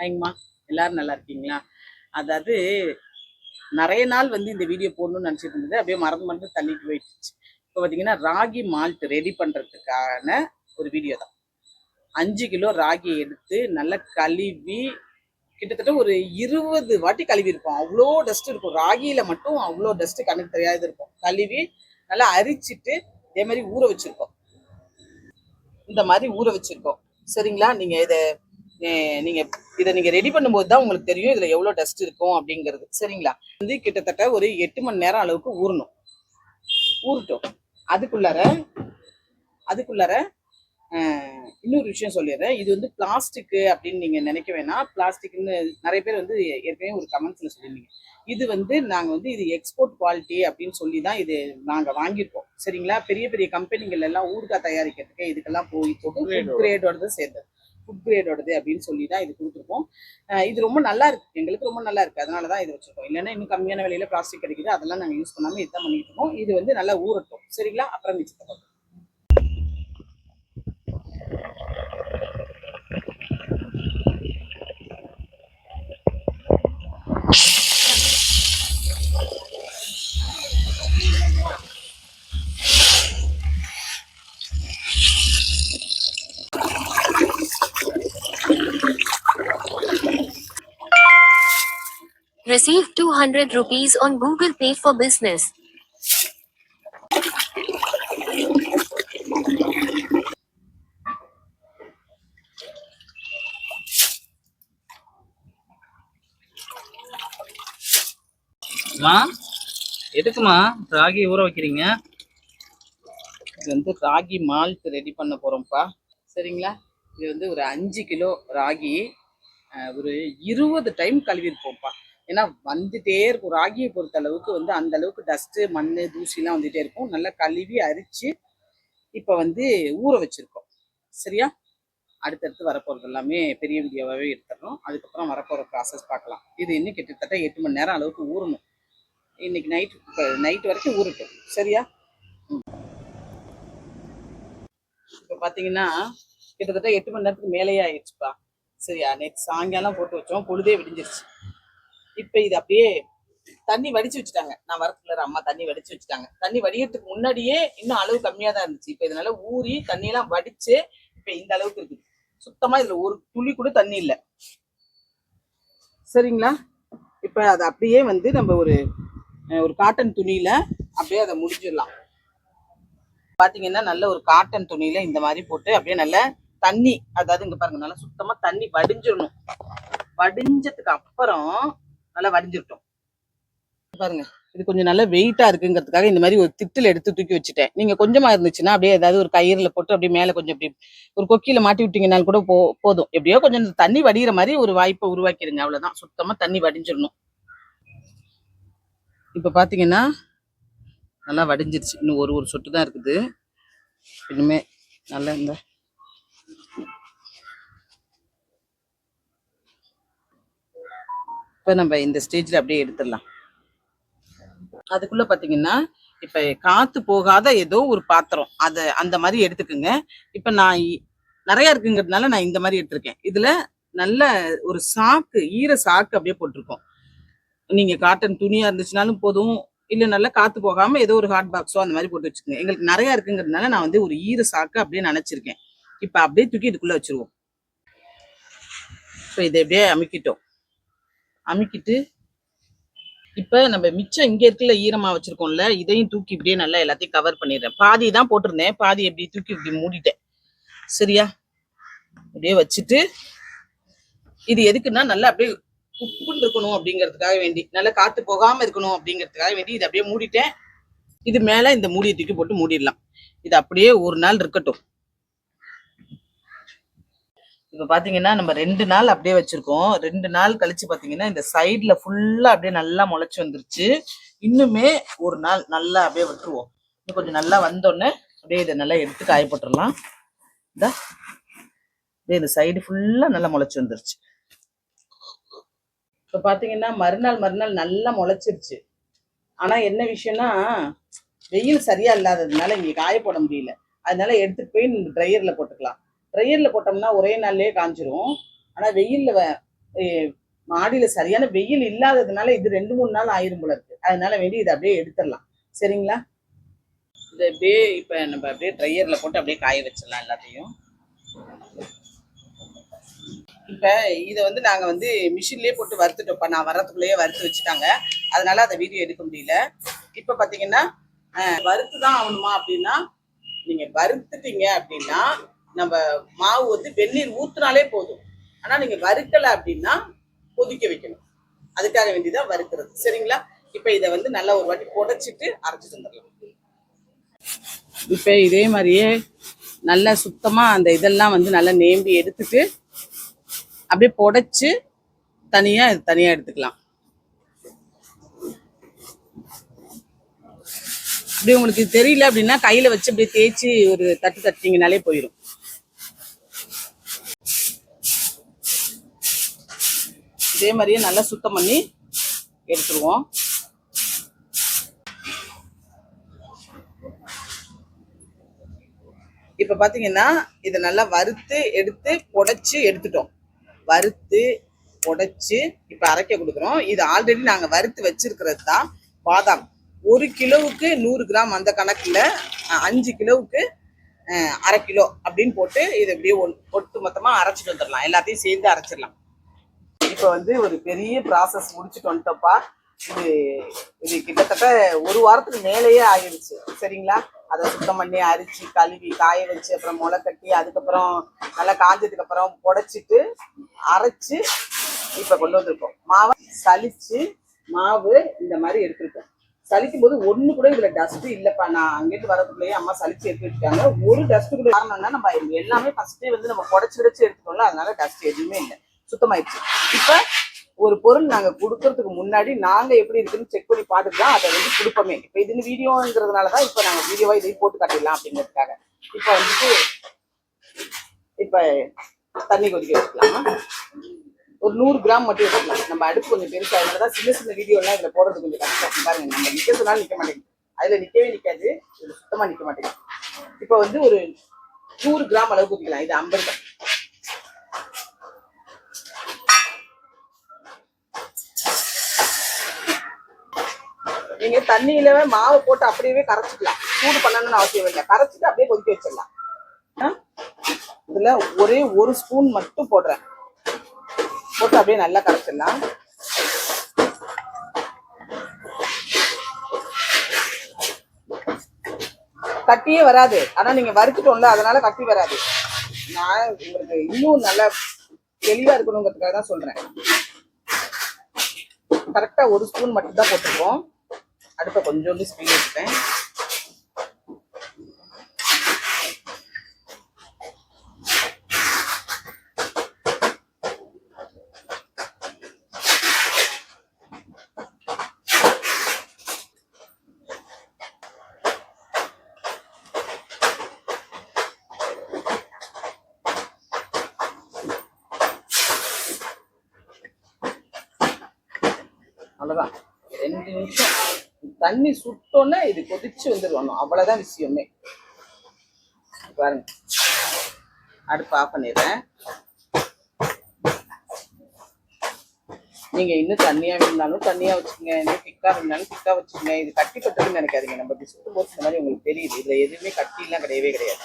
ஹாய்ங்கம்மா எல்லாரும் நல்லா இருக்கீங்களா? அதாவது நிறைய நாள் வந்து இந்த வீடியோ போடணும்னு நினச்சிட்டு இருந்தது. அப்படியே மறந்து மறந்து தள்ளிட்டு போயிடுச்சு. இப்போ பார்த்தீங்கன்னா ராகி மால்ட் ரெடி பண்ணுறதுக்கான ஒரு வீடியோ தான். அஞ்சு கிலோ ராகி எடுத்து நல்லா கழுவி கிட்டத்தட்ட ஒரு இருபது வாட்டி கழுவி இருப்போம் அவ்வளோ டஸ்ட் இருக்கும். ராகியில் மட்டும் அவ்வளோ டஸ்ட்டு கணக்கு தெரியாது இருக்கும். கழுவி நல்லா அரிச்சிட்டு இதே மாதிரி ஊற வச்சுருக்கோம். இந்த மாதிரி ஊற வச்சுருக்கோம். சரிங்களா? நீங்கள் இதை நீங்க இதை நீங்க ரெடி பண்ணும்போது தான் உங்களுக்கு தெரியும் இதுல எவ்வளவு டஸ்ட் இருக்கும் அப்படிங்கிறது. சரிங்களா? வந்து கிட்டத்தட்ட ஒரு எட்டு மணி நேரம் அளவுக்கு ஊறணும். ஊறட்டும். அதுக்குள்ளார அதுக்குள்ளார இன்னொரு விஷயம் சொல்லிடுறேன். இது வந்து பிளாஸ்டிக்கு அப்படின்னு நீங்க நினைக்க வேணாம். பிளாஸ்டிக்னு நிறைய பேர் வந்து ஏற்கனவே ஒரு கமெண்ட்ஸ்ல சொல்லியிருந்தீங்க. இது வந்து நாங்க வந்து இது எக்ஸ்போர்ட் குவாலிட்டி அப்படின்னு சொல்லி தான் இது நாங்க வாங்கியிருக்கோம். சரிங்களா? பெரிய பெரிய கம்பெனிகள் எல்லாம் ஊறுகாய் தயாரிக்கிறதுக்கு இதுக்கெல்லாம் போய் போட்டு ஃபுட் கிரேடோடது சேர்ந்தது. ஃபுட் கிரேடோடது அப்படின்னு சொல்லி தான் இது கொடுத்துருக்கோம் இது ரொம்ப நல்லா இருக்கு. எங்களுக்கு ரொம்ப நல்லா இருக்கு. அதனால தான் இது வச்சிருக்கோம். இல்லைன்னா இன்னும் கம்மியான விலையில பிளாஸ்டிக் கிடைக்குது. அதெல்லாம் நாங்கள் யூஸ் பண்ணாமல் இதுதான் பண்ணிட்டு இருக்கோம். இது வந்து நல்லா ஊறட்டும். சரிங்களா? அப்புறம் மிச்சத்தை பார்ப்போம். Receive 200 rupees on Google Pay for business. மா எதுக்குமா ராகி ஊற வைக்கிறீங்க? இது வந்து ராகி மால்ட் ரெடி பண்ண போறோம்ப்பா. சரிங்களா? இது வந்து ஒரு அஞ்சு கிலோ ராகி ஒரு இருபது டைம் கழுவிருப்போம்ப்பா ஏன்னா வந்துட்டே இருக்கும். ராகியை பொறுத்த அளவுக்கு வந்து அந்த அளவுக்கு டஸ்ட்டு மண் தூசிலாம் வந்துட்டே இருக்கும். நல்லா கழுவி அரிச்சு இப்போ வந்து ஊற வச்சிருக்கோம். சரியா? அடுத்தடுத்து வரப்போகிறது எல்லாமே பெரிய வீடியோவாகவே எடுத்துடுறோம். அதுக்கப்புறம் வரப்போகிற ப்ராசஸ் பார்க்கலாம். இது இன்னும் கிட்டத்தட்ட எட்டு மணி நேரம் அளவுக்கு ஊறணும். இன்னைக்கு நைட் இப்போ நைட் வரைக்கும் ஊறட்டும். சரியா? இப்போ பார்த்தீங்கன்னா கிட்டத்தட்ட எட்டு மணி நேரத்துக்கு மேலேயே ஆயிடுச்சுப்பா. சரியா? நேற்று சாயங்காலம் போட்டு வச்சோம். பொழுதே விடிஞ்சிருச்சு. இப்போ இது அப்படியே தண்ணி வடிச்சு வச்சுட்டாங்க. நான் வரத்துக்குள்ள அம்மா தண்ணி வடிச்சு வச்சுட்டாங்க. தண்ணி வடிகிறதுக்கு முன்னாடியே இன்னும் அளவு கம்மியா தான் இருந்துச்சு. இப்ப இதனால ஊறி தண்ணியெல்லாம் வடிச்சு இப்ப இந்த அளவுக்கு இருக்குது. சுத்தமா இதுல ஒரு துளி கூட தண்ணி இல்லை. சரிங்களா? இப்ப அதை அப்படியே வந்து நம்ம ஒரு ஒரு காட்டன் துணியில அப்படியே அதை முடிச்சிடலாம். பாத்தீங்கன்னா நல்ல ஒரு காட்டன் துணியில இந்த மாதிரி போட்டு அப்படியே நல்ல தண்ணி அதாவது இங்க பாருங்க நல்லா சுத்தமா தண்ணி வடிஞ்சிடணும். வடிஞ்சதுக்கு அப்புறம் நல்லா வடிஞ்சிட்டோம் பாருங்க இது கொஞ்சம் நல்லா வெயிட்டா இருக்குங்கிறதுக்காக இந்த மாதிரி ஒரு திட்டில் எடுத்து தூக்கி வச்சுட்டேன். நீங்க கொஞ்சமா இருந்துச்சுன்னா அப்படியே ஏதாவது ஒரு கயிறுல போட்டு அப்படியே மேல கொஞ்சம் அப்படி ஒரு கொக்கியில மாட்டி விட்டீங்கனாலும் கூட போ போதும். எப்படியோ கொஞ்சம் தண்ணி வடிகிற மாதிரி ஒரு வாய்ப்பை உருவாக்கிடுங்க அவ்வளவுதான். சுத்தமா தண்ணி வடிஞ்சிடணும். இப்ப பாத்தீங்கன்னா நல்லா வடிஞ்சிருச்சு. இன்னும் ஒரு ஒரு சொட்டு தான் இருக்குது. இனிமே நல்லா இந்த இப்போ நம்ம இந்த ஸ்டேஜில் அப்படியே எடுத்துடலாம். அதுக்குள்ள பார்த்தீங்கன்னா இப்போ காற்று போகாத ஏதோ ஒரு பாத்திரம். அதை அந்த மாதிரி எடுத்துக்கோங்க. இப்போ நான் நிறையா நிறைய இருக்குங்கிறதுனால நான் இந்த மாதிரி எடுத்திருக்கேன். இதில் நல்ல ஒரு சாக்கு ஈர சாக்கு அப்படியே போட்டிருக்கோம். நீங்கள் காட்டன் துணியாக இருந்துச்சுனாலும் போதும். இல்லை நல்லா காற்று போகாம ஏதோ ஒரு ஹாட் பாக்ஸோ அந்த மாதிரி போட்டு வச்சுக்கோங்க. எங்களுக்கு நிறையா இருக்குங்கிறதுனால நான் வந்து ஒரு ஈர சாக்கு அப்படியே நினச்சிருக்கேன். இப்போ அப்படியே தூக்கி இதுக்குள்ளே வச்சிருவோம். இப்போ இதை அப்படியே அமுக்கிட்டோம். அமுக்கிட்டு இப்போ நம்ம மிச்சம் இங்கே இருக்குல்ல ஈரமா வச்சிருக்கோம்ல இதையும் தூக்கி இப்படியே நல்லா எல்லாத்தையும் கவர் பண்ணிடுறேன். பாதி தான் போட்டிருந்தேன். பாதி எப்படி தூக்கி இப்படி மூடிட்டேன். சரியா? அப்படியே வச்சுட்டு இது எதுக்குன்னா நல்லா அப்படியே உப்புன்னு இருக்கணும் அப்படிங்கிறதுக்காக வேண்டி. நல்லா காற்று போகாமல் இருக்கணும் அப்படிங்கிறதுக்காக வேண்டி இதை அப்படியே மூடிட்டேன். இது மேலே இந்த மூடியை தூக்கி போட்டு மூடிடலாம். இது அப்படியே ஒரு நாள் இருக்கட்டும். இப்ப பாத்தீங்கன்னா நம்ம ரெண்டு நாள் அப்படியே வச்சிருக்கோம். ரெண்டு நாள் கழிச்சு பாத்தீங்கன்னா இந்த சைடில் ஃபுல்லா அப்படியே நல்லா முளைச்சு வந்துருச்சு. இன்னுமே ஒரு நாள் நல்லா அப்படியே விட்டுருவோம். இன்னும் கொஞ்சம் நல்லா வந்தோடனே அப்படியே இதை நல்லா எடுத்து காய போட்டுடலாம் இந்த. அப்படியே இந்த சைடு ஃபுல்லா நல்லா முளைச்சு வந்துருச்சு. இப்ப பாத்தீங்கன்னா மறுநாள் மறுநாள் நல்லா முளைச்சிருச்சு. ஆனா என்ன விஷயம்னா வெயில் சரியா இல்லாததுனால இங்க காய போட முடியல. அதனால எடுத்துட்டு போய் ட்ரையர்ல போட்டுக்கலாம். ட்ரையரில் போட்டோம்னா ஒரே நாள்லேயே காஞ்சிரும். ஆனால் வெயிலில் வ- சரியான வெயில் இல்லாததுனால இது ரெண்டு மூணு நாள் ஆயிரும் போல இருக்கு. அதனால வேண்டி இதை அப்படியே எடுத்துடலாம். சரிங்களா? இதை அப்படியே இப்போ நம்ம அப்படியே ட்ரையரில் போட்டு அப்படியே காய வச்சிடலாம் எல்லாத்தையும். இப்போ இதை வந்து நாங்கள் வந்து மிஷின்லேயே போட்டு வறுத்துட்டோம்ப்பா நான் வர்றதுக்குள்ளேயே வறுத்து வச்சுட்டாங்க. அதனால அதை வீடியோ எடுக்க முடியல. இப்போ பார்த்தீங்கன்னா வறுத்து தான் ஆகணுமா அப்படின்னா நீங்கள் வறுத்துட்டீங்க அப்படின்னா நம்ம மாவு வந்து வெந்நீர் ஊத்துனாலே போதும். ஆனால் நீங்கள் வறுக்கலை அப்படின்னா கொதிக்க வைக்கணும். அதுக்காக வேண்டிதான் வறுக்கிறது. சரிங்களா? இப்போ இதை வந்து நல்லா ஒரு வாட்டி புடைச்சிட்டு அரைச்சு தந்துடலாம். இப்போ இதே மாதிரியே நல்லா சுத்தமாக அந்த இதெல்லாம் வந்து நல்லா நேம்பி எடுத்துட்டு அப்படியே புடைச்சு தனியா இது தனியா எடுத்துக்கலாம். அப்படி உங்களுக்கு தெரியல அப்படின்னா கையில வச்சு அப்படியே தேய்ச்சி ஒரு தட்டு தட்டிங்கனாலே போயிடும் இதே மாதிரியே நல்லா சுத்தம் பண்ணி எடுத்துருவோம். இப்ப பாத்தீங்கன்னா இதை நல்லா வறுத்து எடுத்து புடைச்சு எடுத்துட்டோம். வறுத்து புடைச்சு இப்ப அரைக்க கொடுக்குறோம். இது ஆல்ரெடி நாங்க வறுத்து வச்சிருக்கிறது தான் பாதாம். ஒரு கிலோவுக்கு நூறு கிராம் அந்த கணக்குல அஞ்சு கிலோவுக்கு அரை கிலோ அப்படின்னு போட்டு இதை இப்படியே ஒன் ஒட்டு மொத்தமா அரைச்சிட்டு வந்துடலாம். எல்லாத்தையும் சேர்ந்து அரைச்சிடலாம். இப்போ வந்து ஒரு பெரிய ப்ராசஸ் முடிச்சுட்டு வந்துட்டோம்ப்பா. இது இது கிட்டத்தட்ட ஒரு வாரத்துக்கு மேலேயே ஆயிடுச்சு சரிங்களா? அதை சுத்தம் பண்ணி அரிச்சு கழுவி காய வச்சு அப்புறம் முளை கட்டி அதுக்கப்புறம் நல்லா காஞ்சதுக்கு அப்புறம் புடைச்சிட்டு அரைச்சு இப்போ கொண்டு வந்திருக்கோம். மாவை சலிச்சு மாவு இந்த மாதிரி எடுத்திருக்கோம். சலிக்கும் போது ஒண்ணு கூட இதுல டஸ்ட் இல்லப்பா. நான் அங்கிட்டு வரதுக்குள்ளேயே அம்மா சலிச்சு எடுத்து வச்சுட்டாங்க. ஒரு டஸ்ட் கூட காரணம்னா நம்ம எல்லாமே ஃபர்ஸ்டே வந்து நம்ம புடச்சு கிடச்சு எடுத்துட்டோம்ல அதனால டஸ்ட் எதுவுமே இல்லை. சுத்தமாயிடுச்சு. இப்போ ஒரு பொருள் நாங்கள் கொடுக்கறதுக்கு முன்னாடி நாங்கள் எப்படி இருக்குன்னு செக் பண்ணி பார்த்துட்டு தான் அதை வந்து கொடுப்போமே. இப்போ இதுன்னு வீடியோங்கிறதுனால தான் இப்போ நாங்கள் வீடியோவா இதையும் போட்டு காட்டிடலாம் அப்படிங்கிறதுக்காக. இப்போ வந்துட்டு இப்போ தண்ணி கொதிக்க வச்சுக்கலாமா? ஒரு நூறு கிராம் மட்டும் எடுத்துக்கலாம். நம்ம அடுப்பு கொஞ்சம் பெருசாக அதனால தான் சின்ன சின்ன வீடியோலாம் இதில் போடுறது கொஞ்சம் கஷ்டம். பாருங்க நம்ம நிற்க சொன்னாலும் நிற்க மாட்டேங்குது. அதில் நிற்கவே நிற்காது இதுல சுத்தமாக நிற்க மாட்டேங்குது. இப்போ வந்து ஒரு நூறு கிராம் அளவு கொதிக்கலாம் இது ஐம்பது நீங்க தண்ணியில மாவு போட்டு அப்படியே கரைச்சிக்கலாம். சூடு பண்ணணும்னு அவசியம் இல்லை. கரைச்சிட்டு அப்படியே கொதிக்க வச்சிடலாம். இதுல ஒரே ஒரு ஸ்பூன் மட்டும் போடுறேன். போட்டு அப்படியே நல்லா கரைச்சிடலாம். கட்டியே வராது. ஆனா நீங்க வறுத்துட்டோம்ல அதனால கட்டி வராது. நான் உங்களுக்கு இன்னும் நல்லா தெளிவா இருக்கணுங்கிறதுக்காக தான் சொல்றேன். கரெக்டா ஒரு ஸ்பூன் மட்டும் தான் போட்டுருக்கோம். அடுப்பை கொஞ்சோண்டு ஸ்பீட் வச்சுட்டேன். அவ்வளோதான் ரெண்டு நிமிஷம். தண்ணி சுட்டோன்னே இது கொதிச்சு வந்துடணும் அவ்வளவுதான் விஷயமே. பாருங்க. அடுப்பு ஆஃப் பண்ணிடுறேன். நீங்க இன்னும் தண்ணியா வேணும்னாலும் தண்ணியா வச்சுக்கோங்க. இன்னும் திக்கா வேணும்னாலும் திக்கா வச்சுக்கோங்க. இது கட்டி கட்டுன்னு நினைக்காதீங்க. நம்ம இப்படி சுட்டு போட்டு இந்த மாதிரி உங்களுக்கு தெரியுது. இதுல எதுவுமே கட்டிலாம் கிடையவே கிடையாது.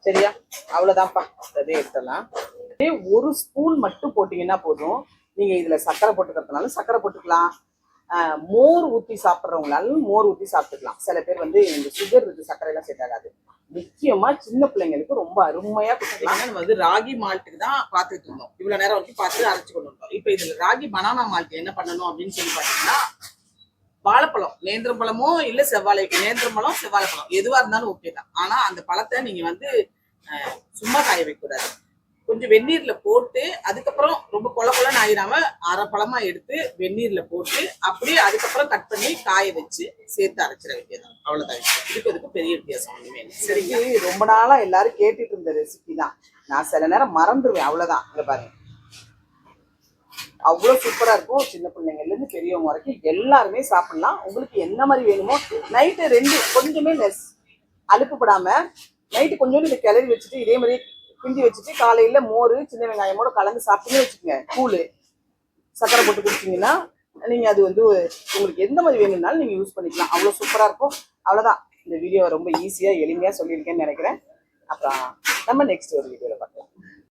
சரியா? அவ்வளவுதான்ப்பா. அதே எடுத்துடலாம். அதே ஒரு ஸ்பூன் மட்டும் போட்டீங்கன்னா போதும். நீங்க இதுல சர்க்கரை போட்டுக்கிறதுனால சர்க்கரை போட்டுக்கலாம். மோர் ஊற்றி சாப்பிட்றவங்களாலும் மோர் ஊற்றி சாப்பிட்டுக்கலாம். சில பேர் வந்து இந்த சுகர் இருக்கு சர்க்கரை சேர்த்தாகாது செட் ஆகாது முக்கியமா சின்ன பிள்ளைங்களுக்கு ரொம்ப அருமையா கொடுக்கலாம். நம்ம வந்து ராகி மால்ட்டுக்கு தான் பார்த்துட்டு இருந்தோம். இவ்வளவு நேரம் வரைக்கும் பார்த்து அரைச்சு கொண்டு வந்தோம். இப்போ இதுல ராகி பனானா மால்ட் என்ன பண்ணணும் அப்படின்னு சொல்லி பார்த்தீங்கன்னா வாழைப்பழம். நேந்திரம் பழமோ இல்ல செவ்வாழை நேந்திரம் பழம் செவ்வாழைப்பழம். எதுவா இருந்தாலும் ஓகே தான். ஆனா அந்த பழத்தை நீங்க வந்து சும்மா காய வைக்க கூடாது கொஞ்சம் வெந்நீர்ல போட்டு அதுக்கப்புறம் ரொம்ப கொல கொலன்னு ஆயிடாம அரை பழமா எடுத்து வெந்நீர்ல போட்டு அப்படியே அதுக்கப்புறம் கட் பண்ணி காய வச்சு சேர்த்து அரைச்சிட வேண்டியதான் அவ்வளவுதான் விஷயம். இதுக்கு அதுக்கு பெரிய வித்தியாசம் ஒண்ணுமே இல்லை. சரிங்க ரொம்ப நாளா எல்லாரும் கேட்டுட்டு இருந்த ரெசிபி தான். நான் சில நேரம் மறந்துடுவேன் அவ்வளவுதான். இங்க பாருங்க. அவ்வளோ சூப்பராக இருக்கும். சின்ன பிள்ளைங்கள்லேருந்து பெரியவங்க வரைக்கும் எல்லாருமே சாப்பிட்லாம். உங்களுக்கு என்ன மாதிரி வேணுமோ நைட்டு ரெண்டு கொஞ்சமே நெஸ் அலுப்புப்படாமல் நைட்டு கொஞ்சோண்டு இதை கிளறி வச்சுட்டு இதே மாதிரி கிண்டி வச்சுட்டு காலையில மோர் சின்ன வெங்காயமோட கலந்து சாப்பிட்டுன்னு வச்சுக்கோங்க. கூழு சக்கரை போட்டு குடிச்சிங்கன்னா நீங்கள் அது வந்து உங்களுக்கு எந்த மாதிரி வேணும்னாலும் நீங்கள் யூஸ் பண்ணிக்கலாம். அவ்வளோ சூப்பராக இருக்கும். அவ்வளோதான் இந்த வீடியோ ரொம்ப ஈஸியாக எளிமையாக சொல்லியிருக்கேன்னு நினைக்கிறேன். அப்புறம் நம்ம நெக்ஸ்ட் ஒரு வீடியோவில் பார்க்கலாம்.